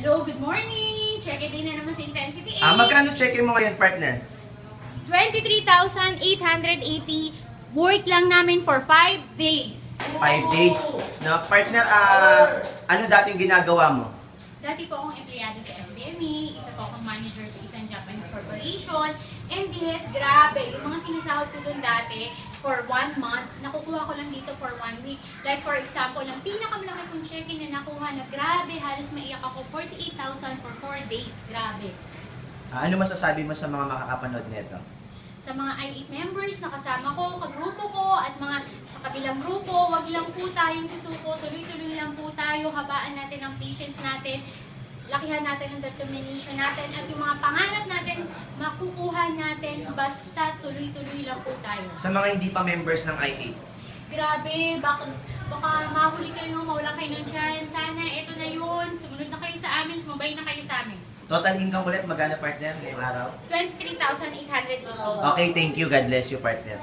Hello, good morning! Check it in na naman sa Intensity 8. Ah, magkano check mo ngayon, partner? 23,880 work lang namin for 5 days. 5 days. No, partner, ah, ano dating ginagawa mo? Dati po akong empleyado sa SBME, isa po akong manager sa isang Japanese corporation, and yet, grabe, yung mga sinisahod ko dun dati for one month, nakukuha ko lang dito for one week. Like for example, ang check-in na nakuha na grabe, halos maiyak ako, 48,000 for 4 days, grabe. Ah, ano masasabi mo sa mga makakapanood nito? sa mga i8 members na kasama ko, kagrupo ko, at mga sa kabilang grupo, wag lang po tayong susuko, tuloy-tuloy lang po tayo, habaan natin ang patience natin, lakihan natin ang determination natin, at yung mga pangarap natin, makukuha natin, basta tuloy-tuloy lang po tayo. Sa mga hindi pa members ng i8, Grabe, baka, baka mahuli kayo, mawala kayo ng chance. Sana, eto na yun, sumunod na kayo sumabay na kayo sa amin. total income ulit, magana partner ngayong araw? 23,880. Okay, thank you. God bless you, partner.